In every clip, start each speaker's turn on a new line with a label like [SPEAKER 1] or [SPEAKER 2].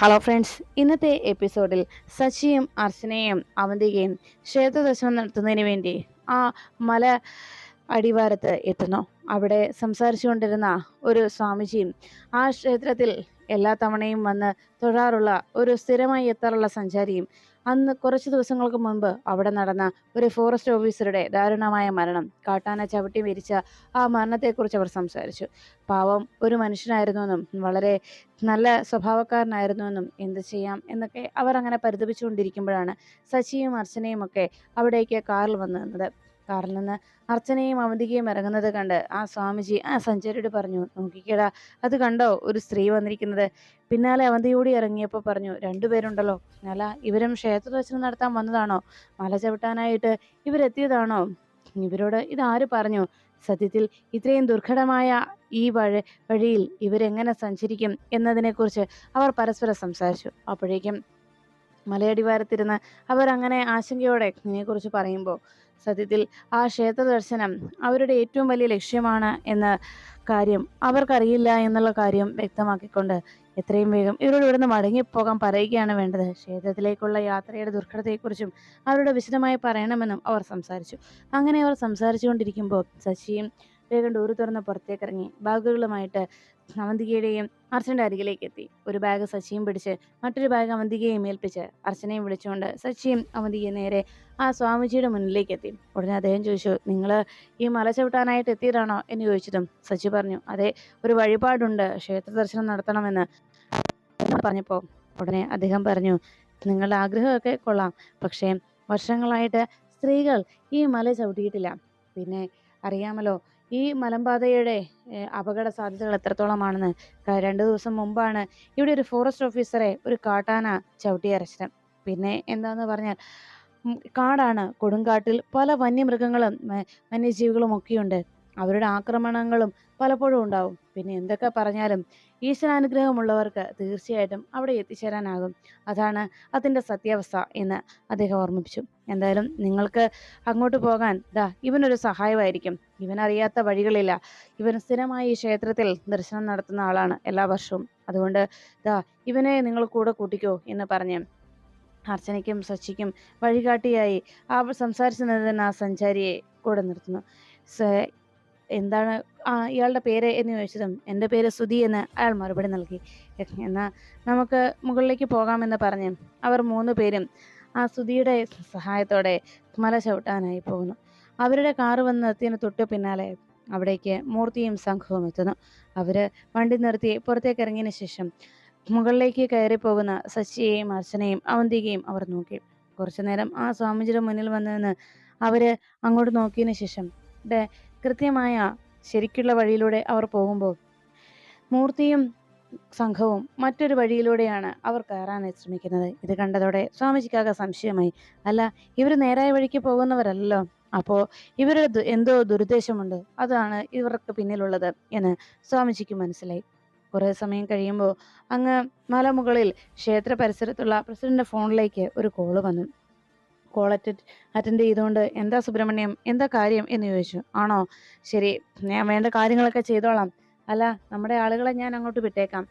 [SPEAKER 1] Hello friends ഇന്നത്തെ എപ്പിസോഡിൽ സച്ചിയും അർച്ചനയും അവന്തികയും ക്ഷേത്രദർശനം നടത്തുന്നതിന് വേണ്ടി ആ മല അടിവാരത്ത് എത്തുന്നു. അവിടെ സംസാരിച്ചുകൊണ്ടിരുന്ന ഒരു സ്വാമിജിയും ആ ക്ഷേത്രത്തിൽ എല്ലാ തവണയും വന്ന് തൊഴാറുള്ള ഒരു സ്ഥിരമായി എത്താറുള്ള സഞ്ചാരിയും അന്ന് കുറച്ച് ദിവസങ്ങൾക്ക് മുൻപ് അവിടെ നടന്ന ഒരു ഫോറസ്റ്റ് ഓഫീസറുടെ ദാരുണമായ മരണം. കാട്ടാന ചവിട്ടി മരിച്ച ആ മരണത്തെക്കുറിച്ച് അവർ സംസാരിച്ചു. പാവം ഒരു മനുഷ്യനായിരുന്നുവെന്നും വളരെ നല്ല സ്വഭാവക്കാരനായിരുന്നുവെന്നും എന്ത് ചെയ്യാം എന്നൊക്കെ അവർ അങ്ങനെ പരിതപിച്ചുകൊണ്ടിരിക്കുമ്പോഴാണ് സച്ചിയും അർച്ചനയും ഒക്കെ അവിടേക്ക് കാറിൽ വന്നു നിന്നത്. കാറിൽ നിന്ന് അർച്ചനയും അവന്തികയും ഇറങ്ങുന്നത് കണ്ട് ആ സ്വാമിജി ആ സഞ്ചാരിയോട് പറഞ്ഞു നോക്കിക്കേടാ അത് കണ്ടോ? ഒരു സ്ത്രീ വന്നിരിക്കുന്നത്. പിന്നാലെ അവന്തിയോടി ഇറങ്ങിയപ്പോൾ പറഞ്ഞു രണ്ടുപേരുണ്ടല്ലോ അല്ല ഇവരും ക്ഷേത്രദർശനം നടത്താൻ വന്നതാണോ? മല ചവിട്ടാനായിട്ട് ഇവരെത്തിയതാണോ? ഇവരോട് ഇതാര് പറഞ്ഞു സത്യത്തിൽ ഇത്രയും ദുർഘടമായ ഈ വഴി വഴിയിൽ ഇവരെങ്ങനെ സഞ്ചരിക്കും എന്നതിനെക്കുറിച്ച് അവർ പരസ്പരം സംസാരിച്ചു. അപ്പോഴേക്കും മലയടിവാരത്തിരുന്ന് അവർ അങ്ങനെ ആശങ്കയോടെ ഇതിനെക്കുറിച്ച് പറയുമ്പോൾ സത്യത്തിൽ ആ ക്ഷേത്ര ദർശനം അവരുടെ ഏറ്റവും വലിയ ലക്ഷ്യമാണ് എന്ന കാര്യം അവർക്കറിയില്ല എന്നുള്ള കാര്യം വ്യക്തമാക്കിക്കൊണ്ട് എത്രയും വേഗം ഇവരോട് ഇവിടുന്ന് മടങ്ങിപ്പോകാൻ പറയുകയാണ് വേണ്ടത്. ക്ഷേത്രത്തിലേക്കുള്ള യാത്രയുടെ ദുർഘടതയെക്കുറിച്ചും അവരോട് വിശദമായി പറയണമെന്നും അവർ സംസാരിച്ചു. അങ്ങനെ അവർ സംസാരിച്ചുകൊണ്ടിരിക്കുമ്പോൾ ശശിയും വേഗം ഡോറ് തുറന്ന് പുറത്തേക്ക് ഇറങ്ങി ബാഗുകളുമായിട്ട് അവന്തികയുടെയും അർച്ചന്റെ അരികിലേക്ക് എത്തി ഒരു ബാഗ് സച്ചിയും പിടിച്ച് മറ്റൊരു ബാഗ് അവന്തികയെയും ഏൽപ്പിച്ച് അർച്ചനയും വിളിച്ചുകൊണ്ട് സച്ചിയും അവന്തികയും നേരെ ആ സ്വാമിജിയുടെ മുന്നിലേക്ക് എത്തി ഉടനെ അദ്ദേഹം ചോദിച്ചു നിങ്ങൾ ഈ മല ചവിട്ടാനായിട്ട് എത്തിയതാണോ? എന്ന് ചോദിച്ചതും സച്ചി പറഞ്ഞു അതെ ഒരു വഴിപാടുണ്ട്. ക്ഷേത്ര ദർശനം നടത്തണമെന്ന്. പറഞ്ഞപ്പോൾ ഉടനെ അദ്ദേഹം പറഞ്ഞു നിങ്ങളുടെ ആഗ്രഹമൊക്കെ കൊള്ളാം. പക്ഷേ വർഷങ്ങളായിട്ട് സ്ത്രീകൾ ഈ മല ചവിട്ടിയിട്ടില്ല. പിന്നെ അറിയാമല്ലോ ഈ മലമ്പാതയുടെ അപകട സാധ്യതകൾ എത്രത്തോളമാണെന്ന് രണ്ട് ദിവസം മുമ്പാണ് ഇവിടെ ഒരു ഫോറസ്റ്റ് ഓഫീസറെ ഒരു കാട്ടാന ചവിട്ടിയരച്ചത് പിന്നെ എന്താന്ന് പറഞ്ഞാൽ കാടാണ് കൊടുങ്കാട്ടിൽ പല വന്യമൃഗങ്ങളും വന്യജീവികളും ഒക്കെയുണ്ട്. അവരുടെ ആക്രമണങ്ങളും പലപ്പോഴും ഉണ്ടാവും. പിന്നെ എന്തൊക്കെ പറഞ്ഞാലും ഈശ്വരാനുഗ്രഹമുള്ളവർക്ക് തീർച്ചയായിട്ടും അവിടെ എത്തിച്ചേരാനാകും. അതാണ് അതിന്റെ സത്യാവസ്ഥ എന്ന് അദ്ദേഹം ഓർമ്മിപ്പിച്ചു. എന്തായാലും നിങ്ങൾക്ക് അങ്ങോട്ട് പോകാൻ ദാ ഇവനൊരു സഹായമായിരിക്കും. ഇവനറിയാത്ത വഴികളില്ല. ഇവൻ സ്ഥിരമായി ഈ ക്ഷേത്രത്തിൽ ദർശനം നടത്തുന്ന ആളാണ് എല്ലാ വർഷവും. അതുകൊണ്ട് ദാ ഇവനെ നിങ്ങൾ കൂടെ കൂട്ടിക്കോ എന്ന് പറഞ്ഞ് അർച്ചനയ്ക്കും സച്ചിക്കും വഴികാട്ടിയായി ആ സംസാരിച്ചു നിന്നിരുന്ന ആ സഞ്ചാരിയെ കൂടെ നിർത്തുന്നു. എന്താണ് ആ ഇയാളുടെ പേര് എന്ന് ചോദിച്ചതും എന്റെ പേര് സുധി എന്ന് അയാൾ മറുപടി നൽകി. എന്നാൽ നമുക്ക് മുകളിലേക്ക് പോകാമെന്ന് പറഞ്ഞ് അവർ മൂന്ന് പേരും ആ സുധിയുടെ സഹായത്തോടെ മല ചവിട്ടാനായി പോകുന്നു. അവരുടെ കാറ് വന്ന് എത്തിയതിന് തൊട്ട് പിന്നാലെ അവിടേക്ക് മൂർത്തിയും സംഘവും എത്തുന്നു. അവർ വണ്ടി നിർത്തി പുറത്തേക്ക് ഇറങ്ങിയതിന് ശേഷം മുകളിലേക്ക് കയറി പോകുന്ന ശശിയെയും അർച്ചനയും അവന്തികയും അവർ നോക്കി. കുറച്ചു നേരം ആ സ്വാമിജിയുടെ മുന്നിൽ വന്നതെന്ന് അവർ അങ്ങോട്ട് നോക്കിയതിന് ശേഷം കൃത്യമായ ശരിക്കുള്ള വഴിയിലൂടെ അവർ പോകുമ്പോൾ മൂർത്തിയും സംഘവും മറ്റൊരു വഴിയിലൂടെയാണ് അവർ കയറാൻ ശ്രമിക്കുന്നത്. ഇത് കണ്ടതോടെ സ്വാമിജിക്കാകെ സംശയമായി. അല്ല ഇവർ നേരായ വഴിക്ക് പോകുന്നവരല്ലോ അപ്പോൾ ഇവരുടെ എന്തോ ദുരുദ്ദേശമുണ്ട്. അതാണ് ഇവർക്ക് പിന്നിലുള്ളത് എന്ന് സ്വാമിജിക്ക് മനസ്സിലായി. കുറേ സമയം കഴിയുമ്പോൾ അങ്ങ് മലമുകളിൽ ക്ഷേത്ര പരിസരത്തുള്ള പ്രസിഡന്റ് ഫോണിലേക്ക് ഒരു കോൾ വന്നു. കോൾ അറ്റൻഡ് അറ്റൻഡ് ചെയ്തുകൊണ്ട് എന്താ സുബ്രഹ്മണ്യം എന്താ കാര്യം എന്ന് ചോദിച്ചു. ആണോ? ശരി ഞാൻ വേണ്ട കാര്യങ്ങളൊക്കെ ചെയ്തോളാം. അല്ല നമ്മുടെ ആളുകളെ ഞാൻ അങ്ങോട്ട് വിട്ടേക്കാം.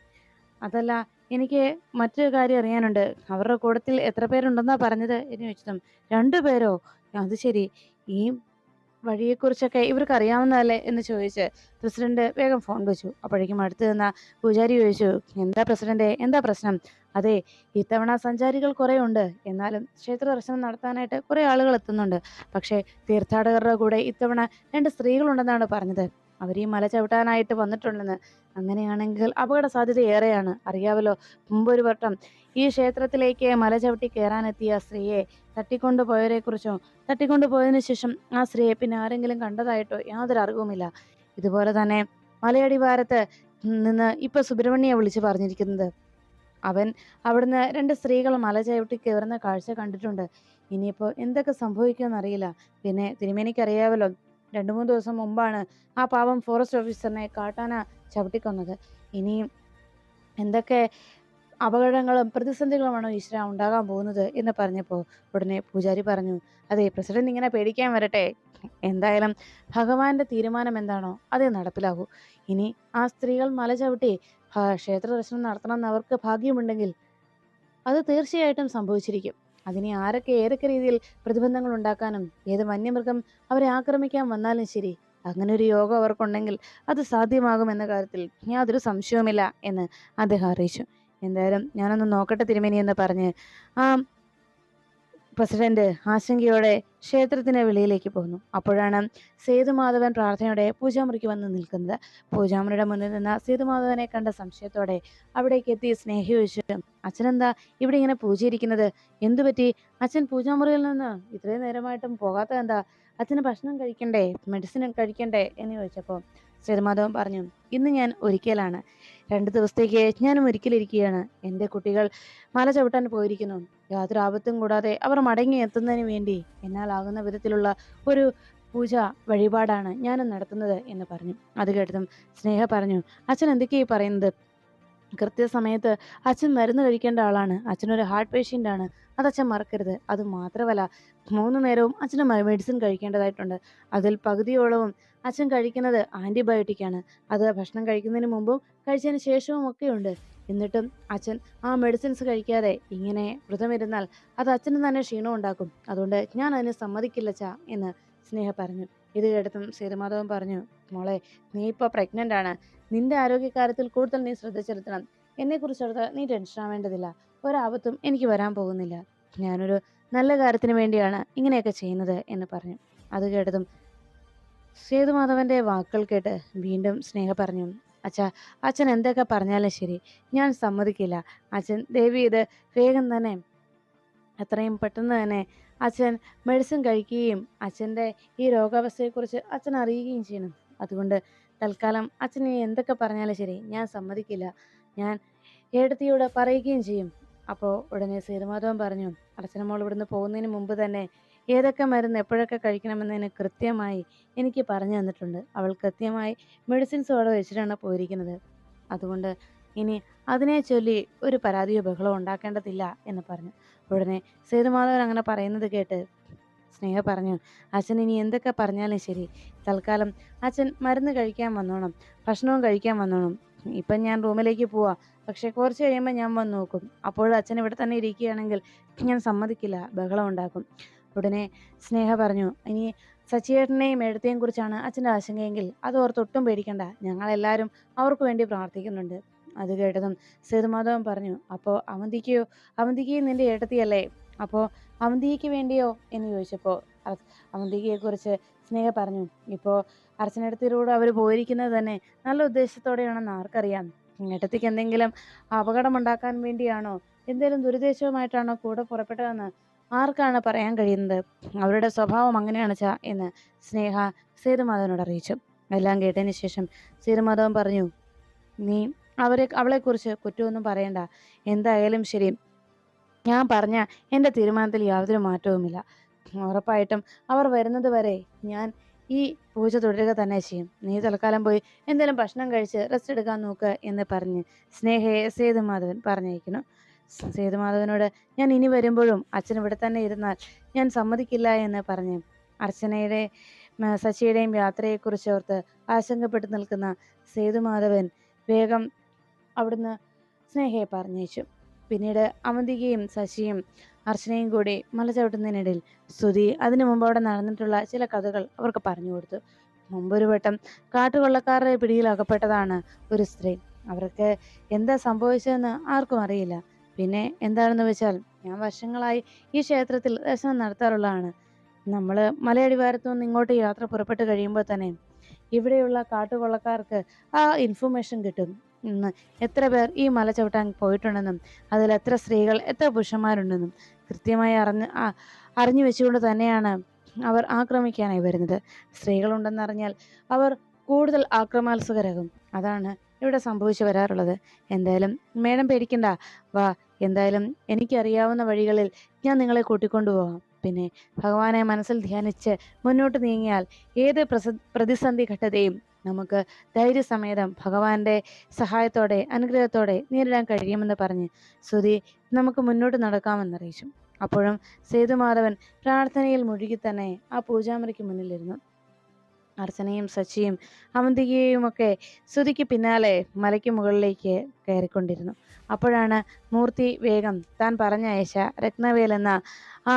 [SPEAKER 1] അതല്ല എനിക്ക് മറ്റൊരു കാര്യം അറിയാനുണ്ട്. അവരുടെ കൂട്ടത്തിൽ എത്ര പേരുണ്ടെന്നാ പറഞ്ഞത് എന്ന് ചോദിച്ചതും. രണ്ടു പേരോ? അത് ശരി. ഈ വഴിയെക്കുറിച്ചൊക്കെ ഇവർക്ക് അറിയാവുന്നതല്ലേ എന്ന് ചോദിച്ച് പ്രസിഡന്റ് വേഗം ഫോൺ വെച്ചു. അപ്പോഴേക്കും അടുത്ത് നിന്ന പൂജാരി ചോദിച്ചു എന്താ പ്രസിഡന്റ്? എന്താ പ്രശ്നം? അതെ ഇത്തവണ സഞ്ചാരികൾ കുറേ ഉണ്ട് എന്നാലും ക്ഷേത്ര ദർശനം നടത്താനായിട്ട് കുറേ ആളുകൾ എത്തുന്നുണ്ട്. പക്ഷേ തീർത്ഥാടകരുടെ കൂടെ ഇത്തവണ രണ്ട് സ്ത്രീകളുണ്ടെന്നാണ് പറഞ്ഞത്. അവർ ഈ മല ചവിട്ടാനായിട്ട് വന്നിട്ടുണ്ടെന്ന്. അങ്ങനെയാണെങ്കിൽ അപകട സാധ്യത ഏറെയാണ് അറിയാവല്ലോ മുമ്പൊരു വട്ടം ഈ ക്ഷേത്രത്തിലേക്ക് മല ചവിട്ടി കയറാനെത്തിയ സ്ത്രീയെ തട്ടിക്കൊണ്ടു പോയവരെക്കുറിച്ചോ തട്ടിക്കൊണ്ടു പോയതിന് ശേഷം ആ സ്ത്രീയെ പിന്നെ ആരെങ്കിലും കണ്ടതായിട്ടോ യാതൊരു അറിവുമില്ല. ഇതുപോലെ തന്നെ മലയടിവാരത്ത് നിന്ന് ഇപ്പൊ സുബ്രഹ്മണ്യെ വിളിച്ചു പറഞ്ഞിരിക്കുന്നത്. അവൻ അവിടുന്ന് രണ്ട് സ്ത്രീകൾ മല ചവിട്ടി കയറുന്ന കാഴ്ച കണ്ടിട്ടുണ്ട്. ഇനിയിപ്പോൾ എന്തൊക്കെ സംഭവിക്കുമെന്ന് അറിയില്ല പിന്നെ തിരുമേനിക്കറിയാവല്ലോ രണ്ടു മൂന്ന് ദിവസം മുമ്പാണ് ആ പാവം ഫോറസ്റ്റ് ഓഫീസറിനെ കാട്ടാന ചവിട്ടിക്കൊന്നത്. ഇനിയും എന്തൊക്കെ അപകടങ്ങളും പ്രതിസന്ധികളുമാണോ ഈശ്വര ഉണ്ടാകാൻ പോകുന്നത് എന്ന് പറഞ്ഞപ്പോൾ ഉടനെ പൂജാരി പറഞ്ഞു അതെ പ്രസിഡന്റ് ഇങ്ങനെ പേടിക്കാൻ വരട്ടെ. എന്തായാലും ഭഗവാന്റെ തീരുമാനം എന്താണോ അത് നടപ്പിലാകൂ. ഇനി ആ സ്ത്രീകൾ മല ചവിട്ടി ക്ഷേത്ര ദർശനം നടത്തണമെന്ന് അവർക്ക് ഭാഗ്യമുണ്ടെങ്കിൽ അത് തീർച്ചയായിട്ടും സംഭവിച്ചിരിക്കും. അതിനെ ആരൊക്കെ ഏതൊക്കെ രീതിയിൽ പ്രതിബന്ധങ്ങൾ ഉണ്ടാക്കാനും ഏത് വന്യമൃഗം അവരെ ആക്രമിക്കാൻ വന്നാലും ശരി അങ്ങനെ ഒരു യോഗം അവർക്കുണ്ടെങ്കിൽ അത് സാധ്യമാകും എന്ന കാര്യത്തിൽ യാതൊരു സംശയവുമില്ല എന്ന് അദ്ദേഹം അറിയിച്ചു. എന്തായാലും ഞാനൊന്ന് നോക്കട്ടെ തിരുമേനി എന്ന് പറഞ്ഞ്. ആ പ്രസിഡന്റ് ആശങ്കയോടെ ക്ഷേത്രത്തിന് വെളിയിലേക്ക് പോകുന്നു. അപ്പോഴാണ് സേതുമാധവൻ പ്രാർത്ഥനയോടെ പൂജാമുറിക്ക് വന്ന് നിൽക്കുന്നത്. പൂജാമുറിയുടെ മുന്നിൽ നിന്ന് സേതുമാധവനെ കണ്ട സംശയത്തോടെ അവിടേക്ക് എത്തി സ്നേഹ അച്ഛനെന്താ ഇവിടെ ഇങ്ങനെ പൂജയിരിക്കുന്നത്? എന്തുപറ്റി അച്ഛൻ പൂജാമുറിയിൽ നിന്ന് ഇത്രയും നേരമായിട്ടും പോകാത്തത് എന്താ അച്ഛന് ഭക്ഷണം കഴിക്കണ്ടേ? മെഡിസിൻ കഴിക്കണ്ടേ? എന്ന് ചോദിച്ചപ്പോൾ സേതുമാധവൻ പറഞ്ഞു ഇന്ന് ഞാൻ ഒരിക്കലാണ്. രണ്ട് ദിവസത്തേക്ക് ഞാനും ഒരിക്കലിരിക്കുകയാണ്. എന്റെ കുട്ടികൾ മല ചവിട്ടാൻ പോയിരിക്കുന്നു. യാതൊരു ആപത്തും കൂടാതെ അവർ മടങ്ങി എത്തുന്നതിന് വേണ്ടി എന്നാലാകുന്ന വിധത്തിലുള്ള ഒരു പൂജ വഴിപാടാണ് ഞാനും നടത്തുന്നത് എന്ന് പറഞ്ഞു. അത് കേട്ടതും സ്നേഹ പറഞ്ഞു അച്ഛൻ എന്തൊക്കെയായി പറയുന്നത്? കൃത്യസമയത്ത് അച്ഛൻ മരുന്ന് കഴിക്കേണ്ട ആളാണ്. അച്ഛനൊരു ഹാർട്ട് പേഷ്യന്റ് ആണ്. അത് അച്ഛൻ മറക്കരുത്. അത് മാത്രമല്ല മൂന്ന് നേരവും അച്ഛന് മെഡിസിൻ കഴിക്കേണ്ടതായിട്ടുണ്ട്. അതിൽ പകുതിയോളവും അച്ഛൻ കഴിക്കുന്നത് ആന്റിബയോട്ടിക് ആണ്. അത് ഭക്ഷണം കഴിക്കുന്നതിന് മുമ്പും കഴിച്ചതിന് ശേഷവും ഒക്കെ ഉണ്ട്. എന്നിട്ടും അച്ഛൻ ആ മെഡിസിൻസ് കഴിക്കാതെ ഇങ്ങനെ വ്രതമിരുന്നാൽ അത് അച്ഛന് തന്നെ ക്ഷീണം ഉണ്ടാക്കും. അതുകൊണ്ട് ഞാൻ അതിന് സമ്മതിക്കില്ല ചാ എന്ന് സ്നേഹ പറഞ്ഞു. ഇത് കേട്ടതും സേതുമാധവൻ പറഞ്ഞു മോളെ നീ ഇപ്പോൾ പ്രഗ്നന്റ് ആണ്. നിന്റെ ആരോഗ്യകാര്യത്തിൽ കൂടുതൽ നീ ശ്രദ്ധ ചെലുത്തണം എന്നെക്കുറിച്ചോർത്ത് നീ ടെൻഷൻ ആവേണ്ടതില്ല. ഒരാപത്തും എനിക്ക് വരാൻ പോകുന്നില്ല. ഞാനൊരു നല്ല കാര്യത്തിന് വേണ്ടിയാണ് ഇങ്ങനെയൊക്കെ ചെയ്യുന്നത് എന്ന് പറഞ്ഞു. അത് കേട്ടതും സേതുമാധവന്റെ വാക്കുകൾ കേട്ട് വീണ്ടും സ്നേഹ പറഞ്ഞു. അച്ഛാ അച്ഛൻ എന്തൊക്കെ പറഞ്ഞാലും ശരി. ഞാൻ സമ്മതിക്കില്ല. അച്ഛൻ ദേവി ഇത് വേഗം തന്നെ എത്രയും പെട്ടെന്ന് തന്നെ അച്ഛൻ മെഡിസിൻ കഴിക്കുകയും അച്ഛന്റെ ഈ രോഗാവസ്ഥയെക്കുറിച്ച് അച്ഛൻ അറിയുകയും ചെയ്യണം. അതുകൊണ്ട് തൽക്കാലം അച്ഛൻ ഇനി എന്തൊക്കെ പറഞ്ഞാലും ശരി. ഞാൻ സമ്മതിക്കില്ല. ഞാൻ ഏടത്തിയോട് പറയുകയും ചെയ്യും. അപ്പോൾ ഉടനെ സേതുമാധവൻ പറഞ്ഞു അച്ഛനമ്മോൾ ഇവിടുന്ന് പോകുന്നതിന് മുമ്പ് തന്നെ ഏതൊക്കെ മരുന്ന് എപ്പോഴൊക്കെ കഴിക്കണമെന്നതിന് കൃത്യമായി എനിക്ക് പറഞ്ഞു തന്നിട്ടുണ്ട്. അവൾ കൃത്യമായി മെഡിസിൻസ് അവിടെ വെച്ചിട്ടാണ് പോയിരിക്കുന്നത്. അതുകൊണ്ട് ഇനി അതിനെ ചൊല്ലി ഒരു പരാതിയോ ബഹളമോ ഉണ്ടാക്കേണ്ടതില്ല എന്ന് പറഞ്ഞു. ഉടനെ സേതുമാധവൻ അങ്ങനെ പറയുന്നത് കേട്ട് സ്നേഹ പറഞ്ഞു അച്ഛൻ ഇനി എന്തൊക്കെ പറഞ്ഞാലും ശരി. തൽക്കാലം അച്ഛൻ മരുന്ന് കഴിക്കാൻ വന്നോണം ഭക്ഷണവും കഴിക്കാൻ വന്നോണം. ഇപ്പം ഞാൻ റൂമിലേക്ക് പോവാം. പക്ഷേ കുറച്ച് കഴിയുമ്പോൾ ഞാൻ വന്ന് നോക്കും അപ്പോഴും അച്ഛൻ ഇവിടെ തന്നെ ഇരിക്കുകയാണെങ്കിൽ ഞാൻ സമ്മതിക്കില്ല. ബഹളം ഉണ്ടാക്കും. ഉടനെ സ്നേഹ പറഞ്ഞു ഇനി സച്ചിയേട്ടനെയും എഴുത്തേയും കുറിച്ചാണ് അച്ഛന്റെ ആശങ്കയെങ്കിൽ അത് ഓർത്തൊട്ടും പേടിക്കണ്ട. ഞങ്ങളെല്ലാവരും അവർക്ക് വേണ്ടി പ്രാർത്ഥിക്കുന്നുണ്ട്. അത് കേട്ടതും സേതുമാധവൻ പറഞ്ഞു അപ്പോൾ അവന്തിക്കയോ അവന്തിക്കയും നിന്റെ ഏട്ടത്തിയല്ലേ? അപ്പോൾ അവന്തിക്ക് വേണ്ടിയോ? എന്ന് ചോദിച്ചപ്പോൾ അവന്തികയെക്കുറിച്ച് സ്നേഹ പറഞ്ഞു ഇപ്പോൾ അർച്ചനടുത്തിലൂടെ അവർ പോയിരിക്കുന്നത് തന്നെ നല്ല ഉദ്ദേശത്തോടെയാണെന്ന് ആർക്കറിയാം? ഏട്ടത്തിക്ക് എന്തെങ്കിലും അപകടമുണ്ടാക്കാൻ വേണ്ടിയാണോ? എന്തെങ്കിലും ദുരുദ്ദേശവുമായിട്ടാണോ കൂടെ പുറപ്പെട്ടതെന്ന് ആർക്കാണ് പറയാൻ കഴിയുന്നത്? അവരുടെ സ്വഭാവം അങ്ങനെയാണ് ചാ എന്ന് സ്നേഹ സേതുമാധവനോട് അറിയിച്ചു. എല്ലാം കേട്ടതിന് ശേഷം സേതുമാധവൻ പറഞ്ഞു നീ അവരെ അവളെക്കുറിച്ച് കുറ്റമൊന്നും പറയണ്ട. എന്തായാലും ശരി. ഞാൻ പറഞ്ഞ എന്റെ തീരുമാനത്തിൽ യാതൊരു മാറ്റവുമില്ല. ഉറപ്പായിട്ടും അവർ വരുന്നത് വരെ ഞാൻ ഈ പൂജ തുടരുക തന്നെ ചെയ്യും. നീ തൽക്കാലം പോയി എന്തെങ്കിലും ഭക്ഷണം കഴിച്ച് റെസ്റ്റ് എടുക്കാൻ നോക്കുക എന്ന് പറഞ്ഞ് സ്നേഹയെ സേതുമാധവൻ പറഞ്ഞയക്കുന്നു. സേതുമാധവനോട് ഞാൻ ഇനി വരുമ്പോഴും അച്ഛൻ ഇവിടെ തന്നെ ഇരുന്നാൽ ഞാൻ സമ്മതിക്കില്ല എന്ന് പറഞ്ഞു അർച്ചനയുടെ ശശിയുടെയും യാത്രയെക്കുറിച്ച് ഓർത്ത് ആശങ്കപ്പെട്ട് നിൽക്കുന്ന സേതുമാധവൻ വേഗം അവിടുന്ന് സ്നേഹയെ പറഞ്ഞയച്ചു. പിന്നീട് അവന്തികയും ശശിയും അർച്ചനയും കൂടി മല ചവിട്ടുന്നതിനിടയിൽ സ്തുതി അതിനു മുമ്പ് അവിടെ നടന്നിട്ടുള്ള ചില കഥകൾ അവർക്ക് പറഞ്ഞു കൊടുത്തു. മുമ്പൊരു വട്ടം കാട്ടുകൊള്ളക്കാരുടെ പിടിയിൽ അകപ്പെട്ടതാണ് ഒരു സ്ത്രീ. അവർക്ക് എന്താ സംഭവിച്ചതെന്ന് ആർക്കും അറിയില്ല. പിന്നെ എന്താണെന്ന് വെച്ചാൽ ഞാൻ വർഷങ്ങളായി ഈ ക്ഷേത്രത്തിൽ ദർശനം നടത്താറുള്ളതാണ്. നമ്മൾ മലയടിവാരത്തു നിന്ന് ഇങ്ങോട്ട് യാത്ര പുറപ്പെട്ട് കഴിയുമ്പോൾ തന്നെ ഇവിടെയുള്ള കാട്ടുകൊള്ളക്കാർക്ക് ആ ഇൻഫർമേഷൻ കിട്ടും. ഇന്ന് എത്ര പേർ ഈ മല ചവിട്ടാൻ പോയിട്ടുണ്ടെന്നും അതിൽ എത്ര സ്ത്രീകൾ എത്ര പുരുഷന്മാരുണ്ടെന്നും കൃത്യമായി അറിഞ്ഞ് അറിഞ്ഞു വെച്ചുകൊണ്ട് തന്നെയാണ് അവർ ആക്രമിക്കാനായി വരുന്നത്. സ്ത്രീകളുണ്ടെന്ന് അറിഞ്ഞാൽ അവർ കൂടുതൽ ആക്രമാത്സകരാകും അതാണ് ഇവിടെ സംഭവിച്ചു വരാറുള്ളത്. എന്തായാലും മേഡം പേടിക്കണ്ട. വാ എന്തായാലും എനിക്കറിയാവുന്ന വഴികളിൽ ഞാൻ നിങ്ങളെ കൂട്ടിക്കൊണ്ടുപോകാം പിന്നെ ഭഗവാനെ മനസ്സിൽ ധ്യാനിച്ച് മുന്നോട്ട് നീങ്ങിയാൽ ഏത് പ്രതിസന്ധി ഘട്ടത്തെയും നമുക്ക് ധൈര്യസമേതം ഭഗവാന്റെ സഹായത്തോടെ അനുഗ്രഹത്തോടെ നേരിടാൻ കഴിയുമെന്ന് പറഞ്ഞ് ശ്രുതി നമുക്ക് മുന്നോട്ട് നടക്കാമെന്നറിയിച്ചു. അപ്പോഴും സേതുമാധവൻ പ്രാർത്ഥനയിൽ മുഴുകി തന്നെ ആ പൂജാമുറിക്ക് മുന്നിലിരുന്നു. അർച്ചനയും സച്ചിയും അവന്തികയും ഒക്കെ ശ്രുതിക്ക് പിന്നാലെ മലയ്ക്ക് മുകളിലേക്ക് കയറിക്കൊണ്ടിരുന്നു. അപ്പോഴാണ് മൂർത്തി വേഗം താൻ പറഞ്ഞയച്ച രത്നവേൽ എന്ന ആ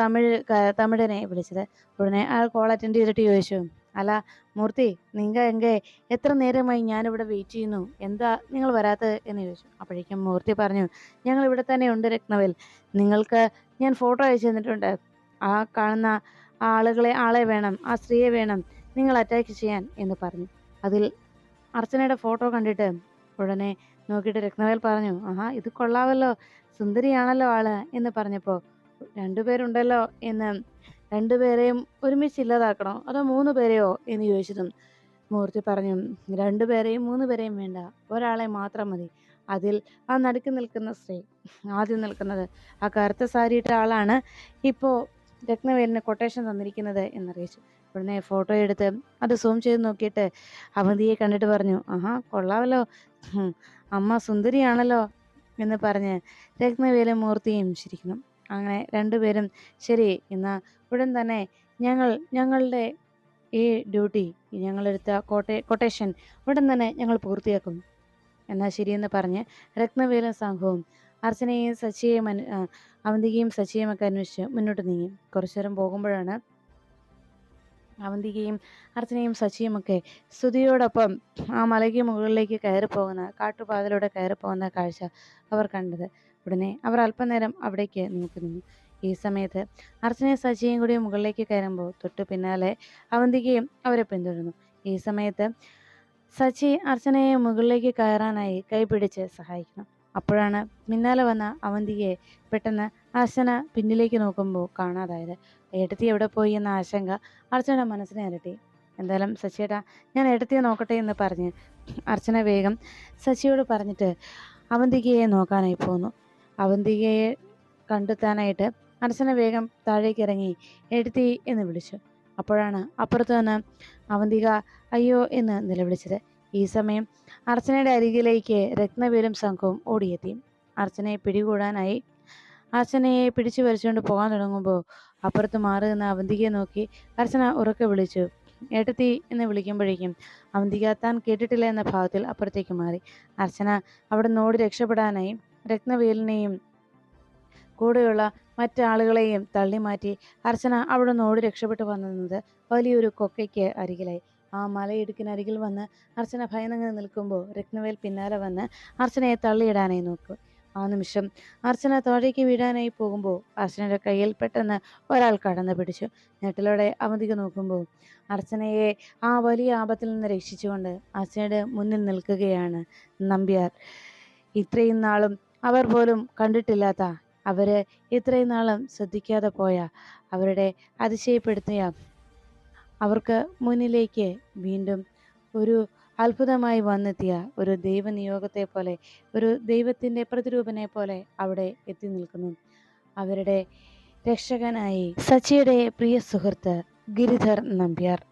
[SPEAKER 1] തമിഴ് തമിഴനെ വിളിച്ചത്. ഉടനെ ആ കോൾ അറ്റൻഡ് ചെയ്തിട്ട് ചോദിച്ചു അല്ല മൂർത്തി നിങ്ങൾ എങ്കെ എത്ര നേരമായി ഞാനിവിടെ വെയിറ്റ് ചെയ്യുന്നു? എന്താ നിങ്ങൾ വരാത്തത്? എന്ന് ചോദിച്ചു. അപ്പോഴേക്കും മൂർത്തി പറഞ്ഞു ഞങ്ങൾ ഇവിടെ തന്നെ ഉണ്ട് രത്നവേൽ. നിങ്ങൾക്ക് ഞാൻ ഫോട്ടോ അയച്ചു തന്നിട്ടുണ്ട്. ആ കാണുന്ന ആളുകളെ ആളെ വേണം ആ സ്ത്രീയെ വേണം നിങ്ങൾ അറ്റാക്ക് ചെയ്യാൻ എന്ന് പറഞ്ഞു. അതിൽ അർച്ചനയുടെ ഫോട്ടോ കണ്ടിട്ട് ഉടനെ നോക്കിയിട്ട് രത്നവേൽ പറഞ്ഞു ആഹാ ഇത് കൊള്ളാവല്ലോ സുന്ദരിയാണല്ലോ ആൾ എന്ന് പറഞ്ഞപ്പോൾ രണ്ടുപേരുണ്ടല്ലോ എന്ന് രണ്ടുപേരെയും ഒരുമിച്ച് ഇല്ലാതാക്കണോ അതോ മൂന്ന് പേരെയോ എന്ന് ചോദിച്ചതും മൂർത്തി പറഞ്ഞു രണ്ടുപേരെയും മൂന്ന് പേരെയും വേണ്ട. ഒരാളെ മാത്രം മതി. അതിൽ ആ നടുക്ക് നിൽക്കുന്ന സ്ത്രീ ആദ്യം നിൽക്കുന്നത് ആ കറുത്ത സാരിയിട്ട ആളാണ്. ഇപ്പോൾ രത്നവേലിന് കൊട്ടേഷൻ തന്നിരിക്കുന്നത് എന്നറിയിച്ചു. ഉടനെ ഫോട്ടോ എടുത്ത് അത് സൂം ചെയ്ത് നോക്കിയിട്ട് അവന്തിയെ കണ്ടിട്ട് പറഞ്ഞു ആഹാ കൊള്ളാമല്ലോ അമ്മ സുന്ദരിയാണല്ലോ. എന്ന് പറഞ്ഞ് രത്നവേലും മൂർത്തിയും ചിരിക്കുന്നു. അങ്ങനെ രണ്ടുപേരും ശരി എന്നാൽ ഉടൻ തന്നെ ഞങ്ങൾ ഞങ്ങളുടെ ഈ ഡ്യൂട്ടി ഞങ്ങളെടുത്ത കോട്ടേ കൊട്ടേഷൻ ഉടൻ തന്നെ ഞങ്ങൾ പൂർത്തിയാക്കും. എന്നാൽ ശരിയെന്ന് പറഞ്ഞ് രത്നവേലും സംഘവും അർച്ചനയും സച്ചിയെയും അവന്തികയും സച്ചിയും ഒക്കെ അന്വേഷിച്ച് മുന്നോട്ട് നീങ്ങി. കുറച്ചു നേരം പോകുമ്പോഴാണ് അവന്തികയും അർച്ചനയും സച്ചിയും ഒക്കെ സ്തുതിയോടൊപ്പം ആ മലയ്ക്ക് മുകളിലേക്ക് കയറി പോകുന്ന കാട്ടുപാതയിലൂടെ കയറി പോകുന്ന കാഴ്ച അവർ കണ്ടത്. ഉടനെ അവർ അല്പനേരം അവിടേക്ക് നോക്കി നിന്നു. ഈ സമയത്ത് അർച്ചനയും സച്ചിയും കൂടി മുകളിലേക്ക് കയറുമ്പോൾ തൊട്ടു പിന്നാലെ അവന്തികയും അവരെ പിന്തുടർന്നു. ഈ സമയത്ത് സച്ചി അർച്ചനയെ മുകളിലേക്ക് കയറാനായി കൈപിടിച്ച് സഹായിക്കുന്നു അപ്പോഴാണ് പിന്നാലെ വന്ന അവന്തികയെ പെട്ടെന്ന് അർച്ചന പിന്നിലേക്ക് നോക്കുമ്പോൾ കാണാതായത് ഏട്ടത്തി എവിടെ പോയി എന്ന ആശങ്ക അർച്ചനയുടെ മനസ്സിനെ അലട്ടി. എന്തായാലും സച്ചിയേട്ടാ ഞാൻ ഏട്ടത്തിയെ നോക്കട്ടെ എന്ന് പറഞ്ഞ് അർച്ചന വേഗം സച്ചിയോട് പറഞ്ഞിട്ട് അവന്തികയെ നോക്കാനായി പോന്നു. അവന്തികയെ കണ്ടെത്താനായിട്ട് അർച്ചന വേഗം താഴേക്ക് ഇറങ്ങി എഴുത്തി എന്ന് വിളിച്ചു. അപ്പോഴാണ് അപ്പുറത്ത് നിന്ന് അവന്തിക അയ്യോ എന്ന് നിലവിളിച്ചത്. ഈ സമയം അർച്ചനയുടെ അരികിലേക്ക് രത്നവേലും സംഘവും ഓടിയെത്തി. അർച്ചനയെ പിടികൂടാനായി അർച്ചനയെ പിടിച്ചു വലിച്ചുകൊണ്ട് പോകാൻ തുടങ്ങുമ്പോൾ അപ്പുറത്ത് മാറി നിന്ന് അവന്തികയെ നോക്കി അർച്ചന ഉറക്കെ വിളിച്ചു. ഏട്ടത്തി എന്ന് വിളിക്കുമ്പോഴേക്കും അവന്തിക താൻ കേട്ടിട്ടില്ല എന്ന ഭാവത്തിൽ അപ്പുറത്തേക്ക് മാറി. അർച്ചന അവിടെ നോടി രക്ഷപ്പെടാനായി രത്നവേലിനെയും കൂടെയുള്ള മറ്റാളുകളെയും തള്ളി മാറ്റി അർച്ചന അവിടെ നോട് രക്ഷപ്പെട്ടു വന്നത് വലിയൊരു കൊക്കയ്ക്ക് അരികിലായി. ആ മലയിടുക്കിനരികിൽ വന്ന് അർച്ചന ഭയന്നങ്ങനെ നിൽക്കുമ്പോൾ രത്നവേൽ പിന്നാലെ വന്ന് അർച്ചനയെ തള്ളിയിടാനായി നോക്കും. ആ നിമിഷം അർച്ചന താഴേക്ക് വീഴാനായി പോകുമ്പോൾ അർച്ചനയുടെ കയ്യിൽ പെട്ടെന്ന് ഒരാൾ കടന്നു പിടിച്ചു. ഞെട്ടലോടെ അവധിക്ക് നോക്കുമ്പോൾ അർച്ചനയെ ആ വലിയ ആപത്തിൽ നിന്ന് രക്ഷിച്ചുകൊണ്ട് അർച്ചനയുടെ മുന്നിൽ നിൽക്കുകയാണ് നമ്പ്യാർ. ഇത്രയും നാളും അവർ പോലും കണ്ടിട്ടില്ലാത്ത അവർ ഇത്രയും നാളും ശ്രദ്ധിക്കാതെ പോയ അവരുടെ അതിശയപ്പെടുത്തിയ അവർക്ക് മുന്നിലേക്ക് വീണ്ടും ഒരു അത്ഭുതമായി വന്നെത്തിയ ഒരു ദൈവനിയോഗത്തെ പോലെ ഒരു ദൈവത്തിന്റെ പ്രതിരൂപനെ പോലെ അവിടെ എത്തി നിൽക്കുന്നു. അവരുടെ രക്ഷകനായി സച്ചിയുടെ പ്രിയ സുഹൃത്ത് ഗിരിധർ നമ്പ്യാർ.